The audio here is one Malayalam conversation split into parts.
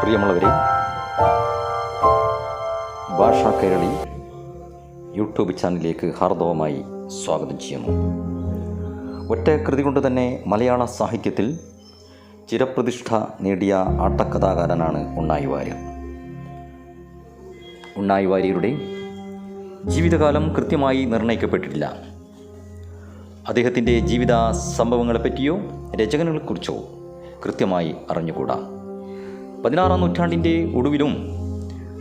പ്രിയമുള്ളവരെ ഭാഷാ കേരളി യൂട്യൂബ് ചാനലിലേക്ക് ഹാർദവമായി സ്വാഗതം ചെയ്യുന്നു. ഒറ്റ കൃതി കൊണ്ട് തന്നെ മലയാള സാഹിത്യത്തിൽ ചിരപ്രതിഷ്ഠ നേടിയ ആട്ടക്കഥാകാരനാണ് ഉണ്ണായി വാര്യർ. ഉണ്ണായി വാര്യരുടെ ജീവിതകാലം കൃത്യമായി നിർണയിക്കപ്പെട്ടിട്ടില്ല അദ്ദേഹത്തിന്റെ ജീവിത സംഭവങ്ങളെപ്പറ്റിയോ രചനകളെക്കുറിച്ചോ കൃത്യമായി അറിഞ്ഞുകൂടാ. പതിനാറാം നൂറ്റാണ്ടിന്റെ ഒടുവിലും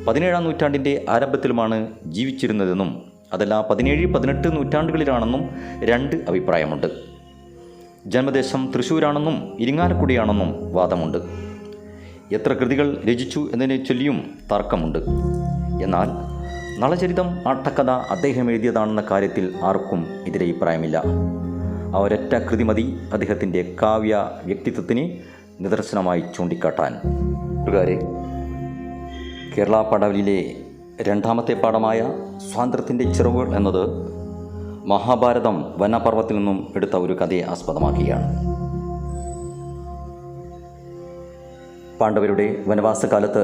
പതിനേഴാം നൂറ്റാണ്ടിന്റെ ആരംഭത്തിലുമാണ് ജീവിച്ചിരുന്നതെന്നും അതല്ല പതിനേഴ് പതിനെട്ട് നൂറ്റാണ്ടുകളിലാണെന്നും രണ്ട് അഭിപ്രായമുണ്ട്. ജന്മദേശം തൃശ്ശൂരാണെന്നും ഇരിങ്ങാലക്കുടിയാണെന്നും വാദമുണ്ട്. എത്ര കൃതികൾ രചിച്ചു എന്നതിനെ ചൊല്ലിയും തർക്കമുണ്ട്. എന്നാൽ നളചരിതം ആട്ടക്കഥ അദ്ദേഹം എഴുതിയതാണെന്ന കാര്യത്തിൽ ആർക്കും എതിരഭിപ്രായമില്ല ആ ഒരൊറ്റ കൃതിമതി അദ്ദേഹത്തിന്റെ കാവ്യ വ്യക്തിത്വത്തിന് നിദർശനമായി ചൂണ്ടിക്കാട്ടാൻ. കൂട്ടുകാരെ കേരള പടവലിലെ രണ്ടാമത്തെ പാഠമായ സ്വാതന്ത്ര്യത്തിന്റെ ചിറവുകൾ എന്നത് മഹാഭാരതം വനപർവത്തിൽ നിന്നും എടുത്ത ഒരു കഥയെ ആസ്പദമാക്കിയാണ് പാണ്ഡവരുടെ വനവാസകാലത്ത്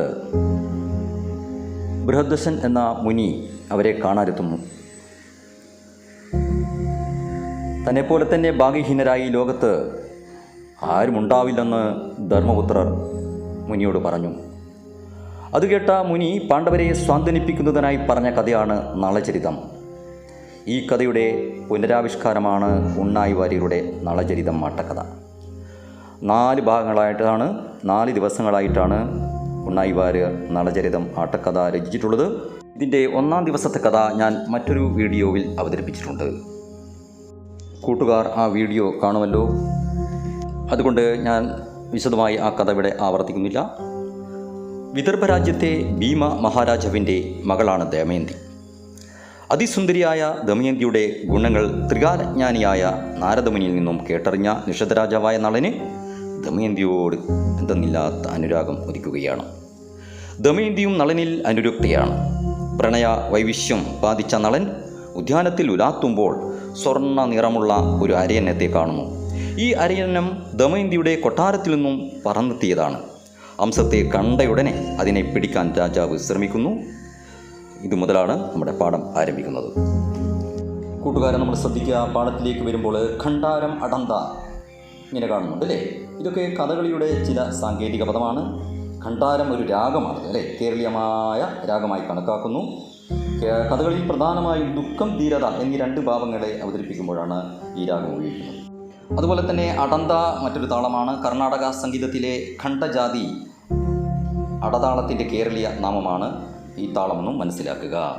ബൃഹദ്ദശൻ എന്ന മുനി അവരെ കാണാനെത്തുന്നു. തന്നെപ്പോലെ തന്നെ ഭാഗ്യഹീനരായി ലോകത്ത് ആരുമുണ്ടാവില്ലെന്ന് ധർമ്മപുത്രർ മുനിയോട് പറഞ്ഞു. അത് കേട്ട മുനി പാണ്ഡവരെ സ്വാന്തനിപ്പിക്കുന്നതിനായി പറഞ്ഞ കഥയാണ് നളചരിതം ഈ കഥയുടെ പുനരാവിഷ്കാരമാണ് ഉണ്ണായി വാര്യരുടെ നളചരിതം മാട്ടക്കഥ. നാല് ഭാഗങ്ങളായിട്ടാണ് നാല് ദിവസങ്ങളായിട്ടാണ് ഉണ്ണായി വാര്യർ നളചരിതം ആട്ടക്കഥ രചിച്ചിട്ടുള്ളത്. ഇതിന്റെ ഒന്നാം ദിവസത്തെ കഥ ഞാൻ മറ്റൊരു വീഡിയോയിൽ അവതരിപ്പിച്ചിട്ടുണ്ട്. കൂട്ടുകാർ ആ വീഡിയോ കാണുമല്ലോ. അതുകൊണ്ട് ഞാൻ വിശദമായി ആ കഥ ഇവിടെ ആവർത്തിക്കുന്നില്ല. വിദർഭരാജ്യത്തെ ഭീമ മഹാരാജാവിന്റെ മകളാണ് ദമയന്തി അതിസുന്ദരിയായ ദമയന്തിയുടെ ഗുണങ്ങൾ ത്രികാലജ്ഞാനിയായ നാരദമുനിയിൽ നിന്നും കേട്ടറിഞ്ഞ നിഷധരാജാവായ നളന് ദമയന്തിയോട് എന്തെന്നില്ലാത്ത അനുരാഗം ഉദിക്കുകയാണ്. ദമയന്തിയും നളനിൽ അനുരക്തയാണ്. പ്രണയ വൈവിശ്യം ബാധിച്ച നളൻ ഉദ്യാനത്തിൽ ഉലാത്തുമ്പോൾ സ്വർണ നിറമുള്ള ഒരു അരയന്നത്തെ കാണുന്നു. ഈ അരയന്നം ദമയന്തിയുടെ കൊട്ടാരത്തിൽ നിന്നും പറന്നെത്തിയതാണ്. അംശത്തെ കണ്ടയുടനെ അതിനെ പിടിക്കാൻ രാജാവ് ശ്രമിക്കുന്നു. ഇത് മുതലാണ് നമ്മുടെ പാഠം ആരംഭിക്കുന്നത്. കൂട്ടുകാരെ നമ്മൾ ശ്രദ്ധിക്കുക പാഠത്തിലേക്ക് വരുമ്പോൾ ഖണ്ഡാരം അടന്ത ഇങ്ങനെ കാണുന്നുണ്ട് അല്ലേ? ഇതൊക്കെ കഥകളിയുടെ ചില സാങ്കേതിക പദമാണ്. ഖണ്ഡാരം ഒരു രാഗമാണ് അല്ലേ? കേരളീയമായ രാഗമായി കണക്കാക്കുന്നു. കഥകളിൽ പ്രധാനമായും ദുഃഖം ധീരത എന്നീ രണ്ട് ഭാവങ്ങളെ അവതരിപ്പിക്കുമ്പോഴാണ് ഈ രാഗം ഉപയോഗിക്കുന്നത് അതുപോലെ തന്നെ അടന്ത മറ്റൊരു താളമാണ് കർണാടക സംഗീതത്തിലെ ഖണ്ഡജാതി അടതാളത്തിന്റെ കേരളീയ നാമമാണ് ഈ താളമെന്നും മനസ്സിലാക്കുക.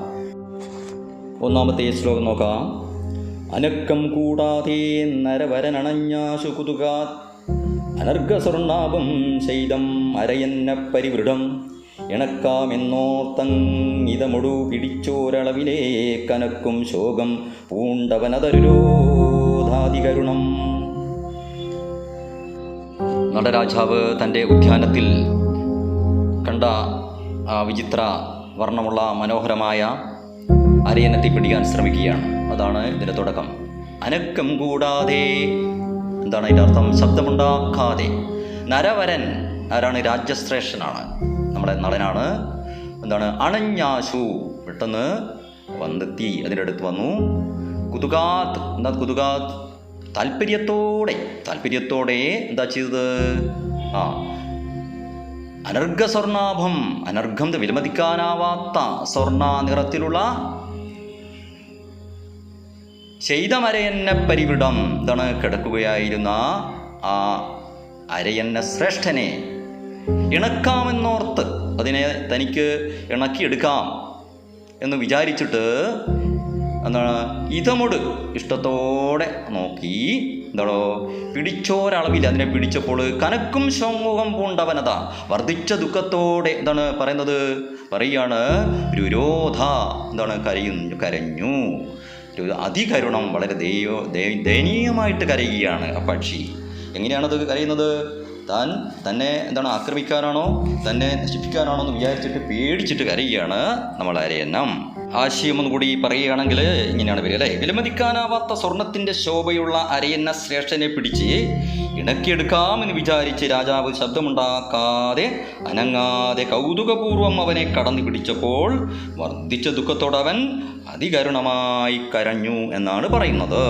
ഒന്നാമത്തെ ശ്ലോകം നോക്കാം. അനക്കം കൂടാതെ നരവരനണഞ്ഞാശു കുതുകാ അനർഘസ്വർണാപം ചെയ്തം അരയന്ന പരിവൃഢം ഇണക്കാമെന്നോർത്തങ്ങിതമൊടു പിടിച്ചോരളവിലേ കനക്കും ശോകം പൂണ്ടവനതരുരോധാതികരുണം. നടരാജാവ് തന്റെ ഉദ്യാനത്തിൽ കണ്ട വിചിത്ര വർണമുള്ള മനോഹരമായ അരയന്നത്തെ പിടിക്കാൻ ശ്രമിക്കുകയാണ്. അതാണ് ഇതിന്റെ തുടക്കം. അനക്കം കൂടാതെ എന്താണ് അതിന്റെ അർത്ഥം? ശബ്ദമുണ്ടാക്കാതെ നരവരൻ ആരാണ്? രാജ്യശ്രേഷ്ഠനാണ്. നമ്മുടെ നടനാണ്. എന്താണ്? അണഞ്ഞാശു. പെട്ടെന്ന് വന്നെത്തി. അതിന്റെ അടുത്ത് വന്നു. കുതുകാത്ത്. എന്താ കുതുകാത്ത്? താല്പര്യത്തോടെ. താല്പര്യത്തോടെ എന്താ ചെയ്തത്? ആ. അനർഘ സ്വർണാഭം അനർഘം വിലമതിക്കാനാവാത്ത സ്വർണ നിറത്തിലുള്ള ചെയ്തമരയന്ന പരിവിടം. എന്താണ്? കിടക്കുകയായിരുന്ന ആ അരയന്ന ശ്രേഷ്ഠനെ. ഇണക്കാമെന്നോർത്ത് അതിനെ തനിക്ക് ഇണക്കിയെടുക്കാം എന്ന് വിചാരിച്ചിട്ട് എന്താണ് ഇതമോട് ഇഷ്ടത്തോടെ നോക്കി. എന്താണോ പിടിച്ചോരളവിൽ അതിനെ പിടിച്ചപ്പോൾ കനക്കും ശോമുഖം പൂണ്ടവനത. വർദ്ധിച്ച ദുഃഖത്തോടെ എന്താണ് പറയുന്നത്? പറയുകയാണ് രുരോധ എന്താണ് കരയുന്നു കരഞ്ഞു. അതികരുണം വളരെ ദയ- ദയനീയമായിട്ട് കരയുകയാണ് ആ പക്ഷി എങ്ങനെയാണത് കരയുന്നത്? താൻ തന്നെ എന്താണ് ആക്രമിക്കാനാണോ തന്നെ നശിപ്പിക്കാനാണോ എന്ന് വിചാരിച്ചിട്ട് പേടിച്ചിട്ട് കരയുകയാണ് നമ്മൾ അരയന്നം ആശയം ഒന്നുകൂടി പറയുകയാണെങ്കിൽ ഇങ്ങനെയാണ് വരിക അല്ലേ? വിലമതിക്കാനാവാത്ത സ്വർണത്തിന്റെ ശോഭയുള്ള അരയന്ന ശ്രേഷ്ഠനെ പിടിച്ച് ഇണക്കിയെടുക്കാമെന്ന് വിചാരിച്ച് രാജാവ് ശബ്ദമുണ്ടാക്കാതെ അനങ്ങാതെ കൗതുകപൂർവം അവനെ കടന്നു പിടിച്ചപ്പോൾ വർദ്ധിച്ച ദുഃഖത്തോടവൻ അതികരുണമായി കരഞ്ഞു എന്നാണ് പറയുന്നത്.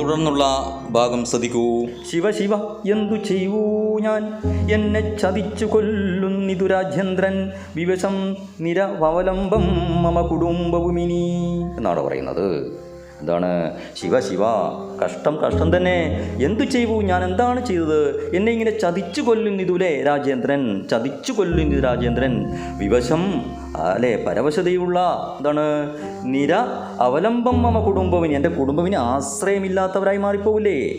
തുടർന്നുള്ള ഭാഗം ശ്രദ്ധിക്കൂ. ശിവ ശിവ എന്തു ചെയ്യൂ ഞാൻ? എന്നെ ചതിച്ചു കൊല്ലുന്നിതു രാജേന്ദ്രൻ വിവശം നിരവലംബം മമ കുടുംബവുമിനി. എന്നാണ് പറയുന്നത്. എന്താണ്? ശിവ ശിവ കഷ്ടം കഷ്ടം തന്നെ. എന്തു ചെയ്യൂ ഞാൻ എന്താണ് ചെയ്തത്? എന്നെ ഇങ്ങനെ ചതിച്ചു കൊല്ലുന്നിതുലേ രാജേന്ദ്രൻ? ചതിച്ചു കൊല്ലുന്നിതു രാജേന്ദ്രൻ. വിവശം അല്ലേ? പരവശതയുള്ള എന്താണ്? നിര അവലംബം മമ കുടുംബവിന്. എന്റെ കുടുംബവിന് ആശ്രയമില്ലാത്തവരായി മാറിപ്പോകില്ലേ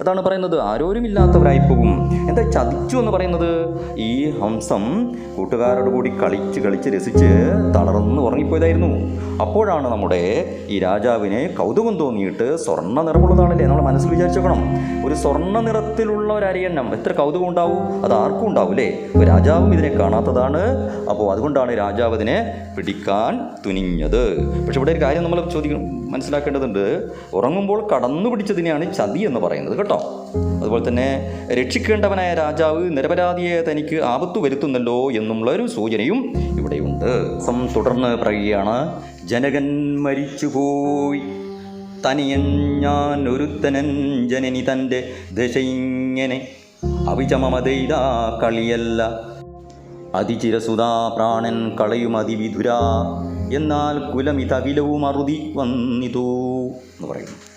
അതാണ് പറയുന്നത്. ആരോരുമില്ലാത്തവരായി പോകും എന്താ ചതിച്ചു എന്ന് പറയുന്നത്? ഈ ഹംസം കൂട്ടുകാരോട് കൂടി കളിച്ച് കളിച്ച് രസിച്ച് തളർന്ന് ഉറങ്ങിപ്പോയതായിരുന്നു. അപ്പോഴാണ് നമ്മുടെ ഈ രാജാവിനെ കൗതുകം തോന്നിയിട്ട് സ്വർണ നിറമുള്ളതാണല്ലേ നമ്മൾ മനസ്സിൽ വിചാരിച്ചേക്കണം ഒരു സ്വർണ നിറത്തിലുള്ള ഒരു അരിയെണ്ണം എത്ര കൗതുകം ഉണ്ടാവും? അത് ആർക്കും ഉണ്ടാവും അല്ലേ? രാജാവും ഇതിനെ കാണാത്തതാണ്. അപ്പോൾ അതുകൊണ്ടാണ് രാജാവ് അതിനെ പിടിക്കാൻ തുനിഞ്ഞത്. പക്ഷെ ഇവിടെ ഒരു കാര്യം നമ്മൾ ചോദിക്കണം. മനസ്സിലാക്കേണ്ടതുണ്ട്. ഉറങ്ങുമ്പോൾ കടന്നു പിടിച്ചതിനെയാണ് ചതി എന്ന് പറയുന്നത് കേട്ടോ. അതുപോലെ തന്നെ രക്ഷിക്കേണ്ടവനായ രാജാവ് നിരപരാധിയെ തനിക്ക് ആപത്തു വരുത്തുന്നല്ലോ എന്നുമുള്ള ഒരു സൂചനയും ഇവിടെയുണ്ട്. സം തുടർന്ന് പറയുകയാണ് ജനകൻ മരിച്ചുപോയി. തനിയൻ ഞാൻ ഒരുത്തനൻ ജനനി തന്റെ ദശ ഇങ്ങനെ അവിചമമതൈത കളിയല്ല. അതിചിരസുതാ പ്രാണൻ കളയും അതിവിധുര എന്നാൽ കുലമിതകിലവും അറുതി വന്നിതു എന്ന് പറയുന്നു.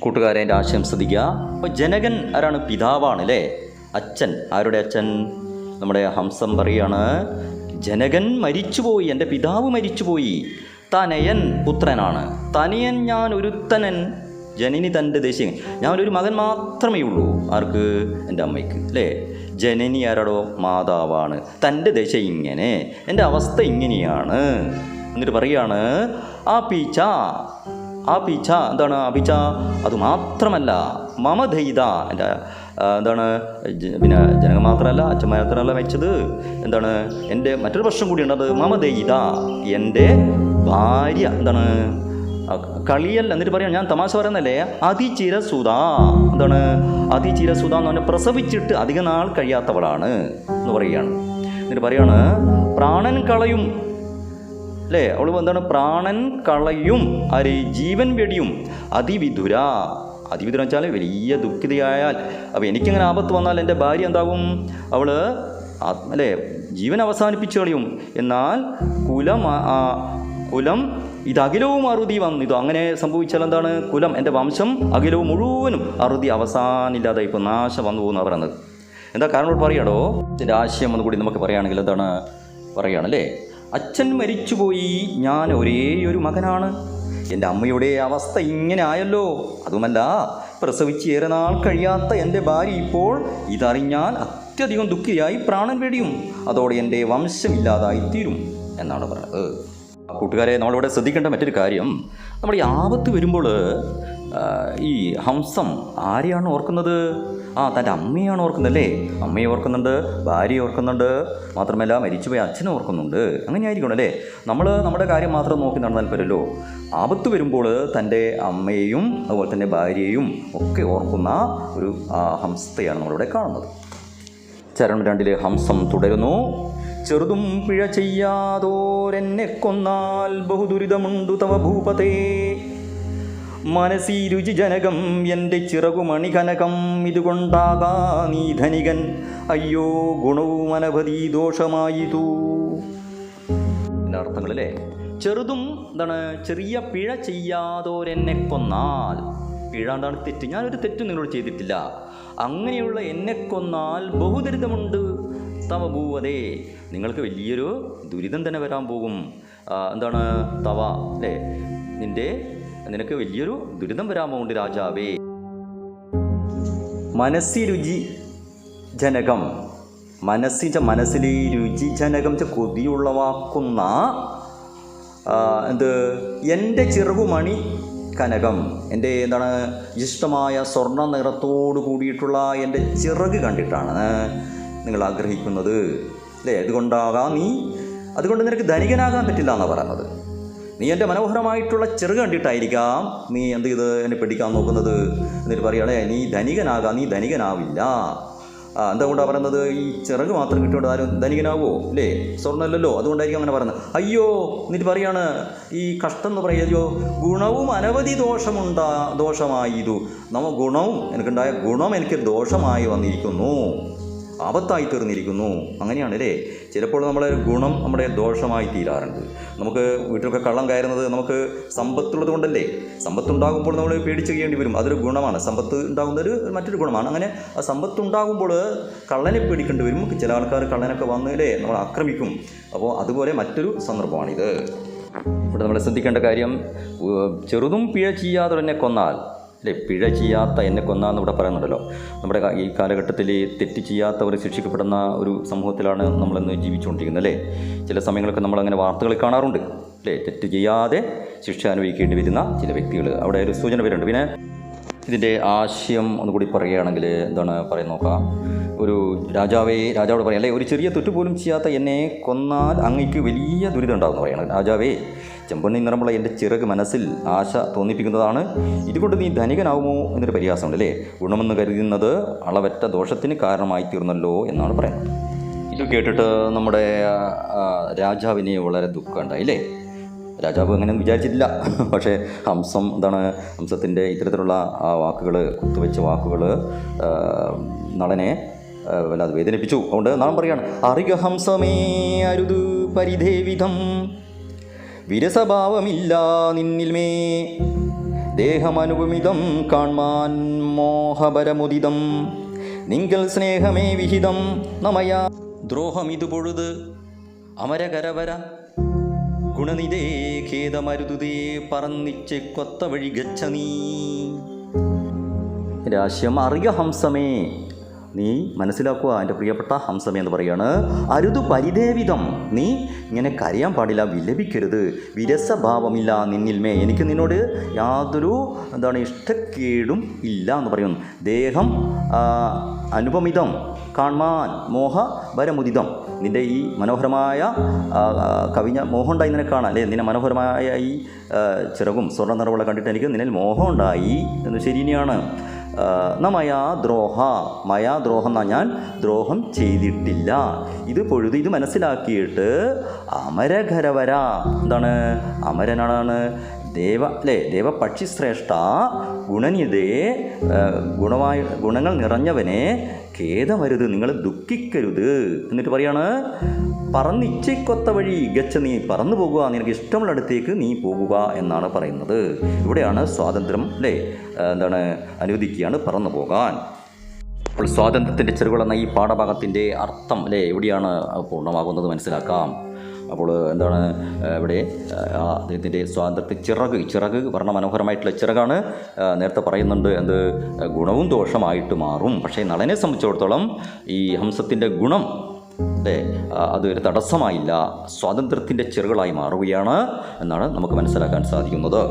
കൂട്ടുകാരെ എന്റെ ആശയം ശ്രദ്ധിക്കുക. അപ്പോൾ ജനകൻ ആരാണ്? പിതാവാണ് അല്ലേ അച്ഛൻ. ആരുടെ അച്ഛൻ? നമ്മുടെ ഹംസം പറയാണ് ജനകൻ മരിച്ചുപോയി എന്റെ പിതാവ് മരിച്ചുപോയി. തനയൻ പുത്രനാണ്. തനിയൻ ഞാൻ ഒരുത്തനൻ. ജനനി തന്റെ ദേശീയ ഞാൻ ഒരു മകൻ മാത്രമേ ഉള്ളൂ. ആർക്ക്? എന്റെ അമ്മയ്ക്ക്. അല്ലേ ജനനി ആരാടോ? മാതാവാണ്. തന്റെ ദശ ഇങ്ങനെ. എന്റെ അവസ്ഥ ഇങ്ങനെയാണ്. എന്നിട്ട് പറയാണ് ആ പീച്ച എന്താണ് ആ അതുമാത്രമല്ല അത് മാത്രമല്ല മമധൈത എന്റെ എന്താണ് പിന്നെ ജനങ്ങൾ മാത്രമല്ല അച്ഛൻ മാത്രമല്ല മരിച്ചത്. എന്താണ് എന്റെ മറ്റൊരു പ്രശ്നം കൂടിയുണ്ട് അത് മമധൈത എന്റെ ഭാര്യ എന്താണ് കളിയൽ എന്നിട്ട് പറയാം ഞാൻ തമാശ പറയുന്നല്ലേ അതിചിരസുത എന്താണ് അതിചിരസുത എന്ന് പറഞ്ഞാൽ പ്രസവിച്ചിട്ട് അധിക നാൾ കഴിയാത്തവളാണ് എന്ന് പറയുകയാണ്. എന്നിട്ട് പറയാണ് പ്രാണൻ കളയും അല്ലേ അവൾ എന്താണ്? പ്രാണൻ കളയും ആര് ജീവൻ വെടിയും. അതിവിധുര അതിവിധുര വെച്ചാൽ വലിയ ദുഃഖിതയായാൽ. അപ്പോൾ എനിക്കിങ്ങനെ ആപത്ത് വന്നാൽ എന്റെ ഭാര്യ എന്താകും? അവൾ അല്ലേ ജീവൻ അവസാനിപ്പിച്ചു കളയും. എന്നാൽ കുലം കുലം ഇത് അഖിലവും അറുതി വന്നു ഇത് അങ്ങനെ സംഭവിച്ചാൽ എന്താണ്? കുലം എന്റെ വംശം അഖിലവും മുഴുവനും അറുതി അവസാനില്ലാതെ ഇപ്പോൾ നാശം വന്നു പോകുന്ന പറയുന്നത്. എന്താ കാരണം പറയാടോ ഇതിന്റെ ആശയം ഒന്നുകൂടി നമുക്ക് പറയുകയാണെങ്കിൽ എന്താണ്? പറയുകയാണല്ലേ അച്ഛൻ മരിച്ചുപോയി. ഞാൻ ഒരേയൊരു ഒരു മകനാണ്. എന്റെ അമ്മയുടെ അവസ്ഥ ഇങ്ങനെ ആയല്ലോ അതുമല്ല പ്രസവിച്ച് ഏറെ നാൾ കഴിയാത്ത എന്റെ ഭാര്യ ഇപ്പോൾ ഇതറിഞ്ഞാൽ അത്യധികം ദുഃഖിയായി പ്രാണൻ വെടിയും. അതോടെ എന്റെ വംശമില്ലാതായി തീരും എന്നാണ് പറഞ്ഞത്. കൂട്ടുകാരെ നമ്മളിവിടെ ശ്രദ്ധിക്കേണ്ട മറ്റൊരു കാര്യം. നമ്മൾ ഈ ആപത്ത് വരുമ്പോൾ ഈ ഹംസം ആരെയാണ് ഓർക്കുന്നത്? ആ തന്റെ അമ്മയാണ് ഓർക്കുന്നത് അല്ലേ അമ്മയെ ഓർക്കുന്നുണ്ട് ഭാര്യയെ ഓർക്കുന്നുണ്ട് മാത്രമല്ല മരിച്ചുപോയ അച്ഛനെ ഓർക്കുന്നുണ്ട്. അങ്ങനെയായിരിക്കണം അല്ലേ നമ്മൾ നമ്മുടെ കാര്യം മാത്രം നോക്കി നടന്നാൽ പോരല്ലോ. ആപത്ത് വരുമ്പോൾ തന്റെ അമ്മയെയും അതുപോലെ തന്നെ ഭാര്യയെയും ഒക്കെ ഓർക്കുന്ന ഒരു ഹംസതയാണ് നമ്മളിവിടെ കാണുന്നത്. ചരണം രണ്ടിലെ ഹംസം തുടരുന്നു. ചെറുതും പിഴ ചെയ്യാതോരെന്നെ കൊന്നാൽ ബഹുദുരിതമുണ്ടു തവ ഭൂപതേ മനസി രുചിജനകം എന്റെ ചിറകുമണി കനകം ഇതുകൊണ്ടാകാ നീ ധനികൻ. അയ്യോ ഗുണവും അനവധി ദോഷമായിതു. ഇതിന്റെ അർത്ഥങ്ങളല്ലേ ചെറുതും എന്താണ് ചെറിയ പിഴ ചെയ്യാതോരെന്നെ കൊന്നാൽ. പിഴ എന്താണ് തെറ്റ്? ഞാനൊരു തെറ്റും നിങ്ങളോട് ചെയ്തിട്ടില്ല. അങ്ങനെയുള്ള എന്നെ കൊന്നാൽ ബഹുദുരിതമുണ്ട്. തവ ഭൂവതേ നിങ്ങൾക്ക് വലിയൊരു ദുരിതം തന്നെ വരാൻ പോകും. എന്താണ്? തവ അല്ലേ? നിന്റെ നിനക്ക് വലിയൊരു ദുരിതം വരാമോ ഉണ്ട് രാജാവേ. മനസ്സി രുചി ജനകം. മനസ്സിച്ച മനസ്സിലെ രുചി ജനകം ച കൊതിയുളവാക്കുന്ന എന്ത് എന്റെ ചിറകുമണി കനകം. എന്റെ എന്താണ് ഇഷ്ടമായ സ്വർണ നിറത്തോട് കൂടിയിട്ടുള്ള എന്റെ ചിറക് കണ്ടിട്ടാണ് നിങ്ങൾ ആഗ്രഹിക്കുന്നത്. അല്ലേ അതുകൊണ്ടാകാം നീ അതുകൊണ്ട് നിനക്ക് ധനികനാകാൻ പറ്റില്ല എന്നാണ് പറയുന്നത്. നീ എന്റെ മനോഹരമായിട്ടുള്ള ചെറു കണ്ടിട്ടായിരിക്കാം നീ എന്ത് ചെയ്ത് എന്നെ പിടിക്കാൻ നോക്കുന്നത്? എന്നിട്ട് പറയുകയാണേ നീ ധനികനാകാം നീ ധനികനാവില്ല. എന്താ എന്തുകൊണ്ടാണ് പറയുന്നത്? ഈ ചിറക് മാത്രം കിട്ടിയോണ്ട് ആരും ധനികനാവോ? അല്ലേ സ്വർണമല്ലല്ലോ? അതുകൊണ്ടായിരിക്കും അങ്ങനെ പറയുന്നത്. അയ്യോ എന്നിട്ട് പറയാണ് ഈ കഷ്ടം എന്ന് പറയുക അയ്യോ ഗുണവും അനവധി ദോഷമുണ്ടാ ദോഷമായിരു നമ്മ ഗുണവും എനിക്കുണ്ടായ ഗുണം എനിക്ക് ദോഷമായി വന്നിരിക്കുന്നു. ആപത്തായി തീർന്നിരിക്കുന്നു. അങ്ങനെയാണ് അല്ലേ ചിലപ്പോൾ നമ്മളെ ഗുണം നമ്മുടെ ദോഷമായി തീരാറുണ്ട്. നമുക്ക് വീട്ടിലൊക്കെ കള്ളം കയറുന്നത് നമുക്ക് സമ്പത്തുള്ളത് കൊണ്ടല്ലേ? സമ്പത്തുണ്ടാകുമ്പോൾ നമ്മൾ പേടിച്ച് ചെയ്യേണ്ടി വരും. അതൊരു ഗുണമാണ്. സമ്പത്ത് ഉണ്ടാകുന്നൊരു മറ്റൊരു ഗുണമാണ്. അങ്ങനെ ആ സമ്പത്തുണ്ടാകുമ്പോൾ കള്ളനെ പേടിക്കേണ്ടി വരും. ചില ആൾക്കാർ കള്ളനൊക്കെ വന്ന് നമ്മൾ ആക്രമിക്കും. അപ്പോൾ അതുപോലെ മറ്റൊരു സന്ദർഭമാണിത്. ഇവിടെ നമ്മൾ ശ്രദ്ധിക്കേണ്ട കാര്യം ചെറുതും പിഴ ചെയ്യാതെ തന്നെ കൊന്നാൽ അല്ലേ പിഴ ചെയ്യാത്ത എന്നെ കൊന്നാന്ന് ഇവിടെ പറയുന്നുണ്ടല്ലോ. നമ്മുടെ ഈ കാലഘട്ടത്തിൽ തെറ്റ് ചെയ്യാത്തവർ ശിക്ഷിക്കപ്പെടുന്ന ഒരു സമൂഹത്തിലാണ് നമ്മളിന്ന് ജീവിച്ചുകൊണ്ടിരിക്കുന്നത് അല്ലേ? ചില സമയങ്ങളൊക്കെ നമ്മളങ്ങനെ വാർത്തകളിൽ കാണാറുണ്ട് അല്ലേ? തെറ്റ് ചെയ്യാതെ ശിക്ഷ അനുഭവിക്കേണ്ടി വരുന്ന ചില വ്യക്തികൾ അവിടെ ഒരു സൂചന വരുന്നുണ്ട്. പിന്നെ ഇതിന്റെ ആശയം ഒന്നുകൂടി പറയുകയാണെങ്കിൽ എന്താണ് പറയുന്നത് നോക്കാം. ഒരു രാജാവേ രാജാവോട് പറയാം അല്ലേ? ഒരു ചെറിയ തെറ്റ് പോലും ചെയ്യാത്ത എന്നെ കൊന്നാൽ അങ്ങേക്ക് വലിയ ദുരിതം ഉണ്ടാകുമെന്ന് പറയണം രാജാവേ ചെമ്പണ്ണി നിറമുള്ള എന്റെ ചിറക് മനസ്സിൽ ആശ തോന്നിപ്പിക്കുന്നതാണ്. ഇതുകൊണ്ട് നീ ധനികനാവുമോ എന്നൊരു പരിഹാസമുണ്ട് അല്ലേ ഗുണമെന്ന് കരുതുന്നത് അളവറ്റ ദോഷത്തിന് കാരണമായി തീർന്നല്ലോ എന്നാണ് പറയുന്നത്. ഇത് കേട്ടിട്ട് നമ്മുടെ രാജാവിനെ വളരെ ദുഃഖമുണ്ടായി അല്ലേ? രാജാവ് അങ്ങനെ വിചാരിച്ചിട്ടില്ല. പക്ഷേ ഹംസം എന്താണ് ഹംസത്തിന്റെ ഇത്തരത്തിലുള്ള ആ വാക്കുകൾ കുത്തുവെച്ച വാക്കുകൾ നളനെ വല്ലാതെ വേദനിപ്പിച്ചു. അതുകൊണ്ട് നാം പറയുകയാണ് അറിക ഹംസമേ അരുത് പരിധേവിധം വിരസഭാവമില്ല നിന്നിൽമേ. ദേഹമനുപമിതം കാൺമാൻ മോഹപരമുദിതം. നിങ്കൽ സ്നേഹമേ വിഹിതം നമയാ. ദ്രോഹമിതു പൊഴുത് അമരകരവര. ഗുണനിതേ ഖേദമരുതുതേ പറന്നിച്ച് കൊത്ത വഴി ഗച്ഛ നീ രാശ്യം അറിയ ഹംസമേ. നീ മനസ്സിലാക്കുക എന്റെ പ്രിയപ്പെട്ട ഹംസമേ എന്ന് പറയാണ്. അരുതു പരിദേവിതം നീ ഇങ്ങനെ കരയാൻ പാടില്ല വിലപിക്കരുത്. വിരസഭാവമില്ല നിന്നിൽമേ. എനിക്ക് നിന്നോട് യാതൊരു എന്താണ് ഇഷ്ടക്കേടും ഇല്ല എന്ന് പറയുന്നു. ദേഹം അനുപമിതം കാൺമാൻ മോഹ വരമുദിതം. നിന്റെ ഈ മനോഹരമായ കവിഞ്ഞ മോഹം ഉണ്ടായി നിന്നെ കാണാം അല്ലേ? നിന്നെ മനോഹരമായ ഈ ചിറകും സ്വർണ നിറവുള്ള കണ്ടിട്ട് എനിക്ക് നിന്നിൽ മോഹമുണ്ടായി എന്ന് ശരി ന മയാ ദ്രോഹ. മയാ ദ്രോഹം എന്നാ ഞാൻ ദ്രോഹം ചെയ്തിട്ടില്ല. ഇത് പൊഴുത് ഇത് മനസ്സിലാക്കിയിട്ട് അമരഘരവര. എന്താണ്? അമരനാണ് ദേവ അല്ലേ? ദേവപക്ഷി ശ്രേഷ്ഠ ഗുണനിതേ ഗുണമായ ഗുണങ്ങൾ നിറഞ്ഞവനെ ഖേദമരുത് നിങ്ങൾ ദുഃഖിക്കരുത്. എന്നിട്ട് പറയാണ് പറന്നിച്ചയ്ക്കൊത്ത വഴി ഗച്ച നീ പറന്നു പോകുക നിനക്ക് ഇഷ്ടമുള്ള അടുത്തേക്ക് നീ പോകുക എന്നാണ് പറയുന്നത്. ഇവിടെയാണ് സ്വാതന്ത്ര്യം അല്ലേ? എന്താണ് അനുവദിക്കുകയാണ് പറന്നു പോകാൻ. അപ്പോൾ സ്വാതന്ത്ര്യത്തിന്റെ ചെറുകൾ ഈ പാഠഭാഗത്തിന്റെ അർത്ഥം അല്ലേ? എവിടെയാണ് പൂർണമാകുന്നത് മനസ്സിലാക്കാം. അപ്പോൾ എന്താണ് ഇവിടെ അദ്ദേഹത്തിന്റെ സ്വാതന്ത്ര്യ ചിറക് ചിറക് വർണമനോഹരമായിട്ടുള്ള ചിറകാണ് നേരത്തെ പറയുന്നുണ്ട് എന്ത് ഗുണവും ദോഷമായിട്ട് മാറും. പക്ഷേ നളനെ സംബന്ധിച്ചിടത്തോളം ഈ ഹംസത്തിന്റെ ഗുണം അതെ അത് അതൊരു തടസ്സമായില്ല സ്വാതന്ത്ര്യത്തിന്റെ ചെറുകളായി മാറുകയാണ് എന്നാണ് നമുക്ക് മനസ്സിലാക്കാൻ സാധിക്കുന്നത്.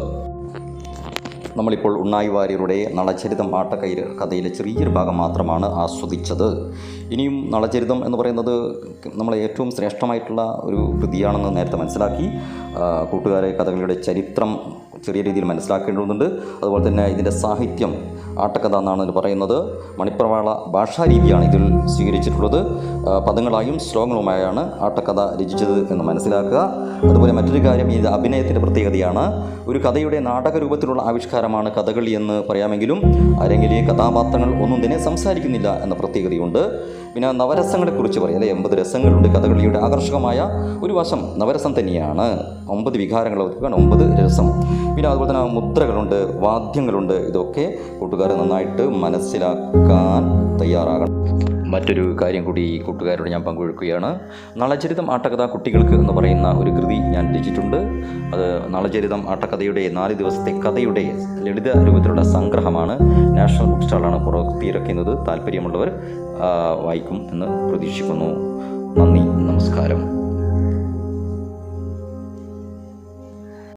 നമ്മളിപ്പോൾ ഉണ്ണായി വാര്യരുടെ നളചരിതം ആട്ടക്കൈര് കഥയിലെ ചെറിയൊരു ഭാഗം മാത്രമാണ് ആസ്വദിച്ചത്. ഇനിയും നളചരിതം എന്ന് പറയുന്നത് നമ്മളെ ഏറ്റവും ശ്രേഷ്ഠമായിട്ടുള്ള ഒരു കൃതിയാണെന്ന് നേരത്തെ മനസ്സിലാക്കി. കൂട്ടുകാരെ കഥകളുടെ ചരിത്രം ചെറിയ രീതിയിൽ മനസ്സിലാക്കേണ്ടതുണ്ട്. അതുപോലെ തന്നെ ഇതിന്റെ സാഹിത്യം ആട്ടക്കഥ എന്നാണ് പറയുന്നത്. മണിപ്രവാള ഭാഷാരീതിയാണ് ഇതിൽ സ്വീകരിച്ചിട്ടുള്ളത്. പദങ്ങളായും ശ്ലോകങ്ങളുമായാണ് ആട്ടക്കഥ രചിച്ചത് എന്ന് മനസ്സിലാക്കുക. അതുപോലെ മറ്റൊരു കാര്യം ഇത് അഭിനയത്തിന്റെ പ്രത്യേകതയാണ്. ഒരു കഥയുടെ നാടക രൂപത്തിലുള്ള ആവിഷ്കാരമാണ് കഥകളി എന്ന് പറയാമെങ്കിലും അരങ്ങിലെ കഥാപാത്രങ്ങൾ ഒന്നും തന്നെ സംസാരിക്കുന്നില്ല എന്ന പ്രത്യേകതയുണ്ട്. പിന്നെ നവരസങ്ങളെക്കുറിച്ച് പറയാം. അല്ലെ? എൺപത് രസങ്ങളുണ്ട് കഥകളിയുടെ ആകർഷകമായ ഒരു വശം നവരസം തന്നെയാണ്. ഒമ്പത് വികാരങ്ങൾ അവതരിപ്പിക്കുകയാണ് ഒമ്പത് രസം. പിന്നെ അതുപോലെ തന്നെ മുദ്രകളുണ്ട് വാദ്യങ്ങളുണ്ട്. ഇതൊക്കെ കൂട്ടുകാർ നന്നായിട്ട് മനസ്സിലാക്കാൻ തയ്യാറാകണം. മറ്റൊരു കാര്യം കൂടി ഈ കൂട്ടുകാരോട് ഞാൻ പങ്കുവെക്കുകയാണ്. നളചരിതം ആട്ടകഥ കുട്ടികൾക്ക് എന്ന് പറയുന്ന ഒരു കൃതി ഞാൻ രചിച്ചിട്ടുണ്ട്. അത് നളചരിതം ആട്ടകഥയുടെ നാല് ദിവസത്തെ കഥയുടെ ലളിത രൂപത്തിലുള്ള സംഗ്രഹമാണ്. നാഷണൽ ബുക്ക് സ്റ്റാളാണ് പുറത്തിറക്കുന്നത്. താല്പര്യമുള്ളവർ വായിക്കും എന്ന് പ്രതീക്ഷിക്കുന്നു. നന്ദി നമസ്കാരം.